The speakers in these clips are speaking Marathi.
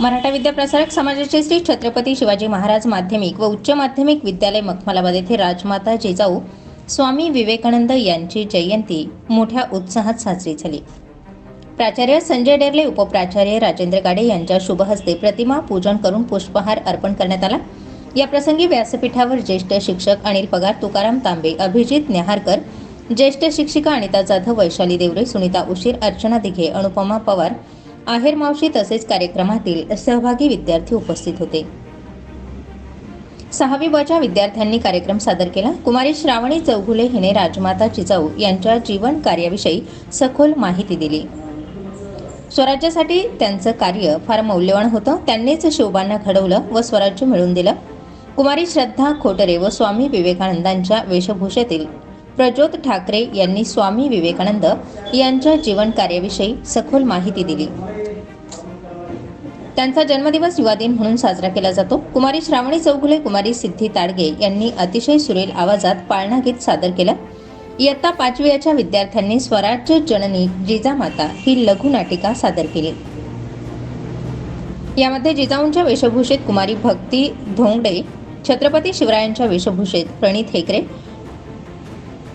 मराठा विद्याप्रसारक समाजाचे श्री छत्रपती शिवाजी महाराज माध्यमिक व उच्च माध्यमिक विद्यालय मखमलाबाद येथे राजमाता जिजाऊ स्वामी विवेकानंद यांची जयंती मोठ्या उत्साहात साजरी झाली. प्राचार्य संजय डेरले उपप्राचार्य राजेंद्र गाडे यांच्या शुभहस्ते प्रतिमा पूजन करून पुष्पहार अर्पण करण्यात आला. या प्रसंगी व्यासपीठावर ज्येष्ठ शिक्षक अनिल पगार तुकाराम तांबे अभिजित नेहारकर ज्येष्ठ शिक्षिका अनिता जाधव वैशाली देवरे सुनीता उशीर अर्चना दिघे अनुपमा पवार आहेर मावशी तसेच कार्यक्रमातील सहभागी विद्यार्थी उपस्थित होते. सहावी बच्या विद्यार्थ्यांनी कार्यक्रम सादर केला. कुमारी श्रावणी चौघुले हिने राजमाता जिजाऊ यांच्या जीवन कार्याविषयी सखोल माहिती दिली. स्वराज्यासाठी त्यांचं कार्य फार मौल्यवान होतं. त्यांनीच शिवबांना घडवलं व स्वराज्य मिळवून दिलं. कुमारी श्रद्धा खोटरे व स्वामी विवेकानंदांच्या वेशभूषेतील प्रज्योत ठाकरे यांनी स्वामी विवेकानंद यांच्या जीवन कार्याविषयी सखोल माहिती दिली. त्यांचा जन्मदिवस युवा दिन म्हणून साजरा केला जातो. कुमारी श्रावणी चौगुले कुमारी सिद्धी ताडगे यांनी अतिशय सुरेल आवाजात पाळणा गीत सादर केलं. इयत्ता पाचवीच्या विद्यार्थ्यांनी स्वराज्य जननी जिजामाता ही लघुनाटिका सादर केली. यामध्ये जिजाऊंच्या वेशभूषेत कुमारी भक्ती धोंगडे छत्रपती शिवरायांच्या वेशभूषेत प्रणित हेकरे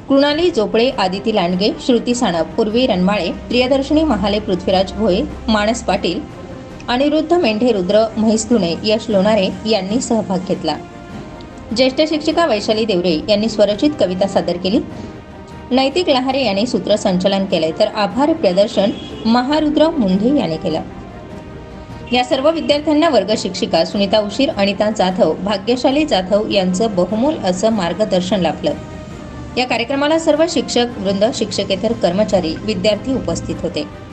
कृणाली जोपळे आदिती लांडगे श्रुती साणप पूर्वी रनमाळे प्रियदर्शनी महाले पृथ्वीराज भोये मानस पाटील अनिरुद्ध मेंढे रुद्र म्हैसधुणे यश लोणारे यांनी सहभाग घेतला. ज्येष्ठ शिक्षिका वैशाली देवरे यांनी स्वरचित कविता सादर केली. नैतिक लहारे यांनी सूत्रसंचलन केले तर आभार प्रदर्शन महारुद्र मुंढे याने केलं. या सर्व विद्यार्थ्यांना वर्ग शिक्षिका सुनीता उशीर अनिता जाधव भाग्यशाली जाधव यांचं बहुमोल असं मार्गदर्शन लाभलं. या कार्यक्रमाला सर्व शिक्षक वृंद शिक्षकेतर कर्मचारी विद्यार्थी उपस्थित होते.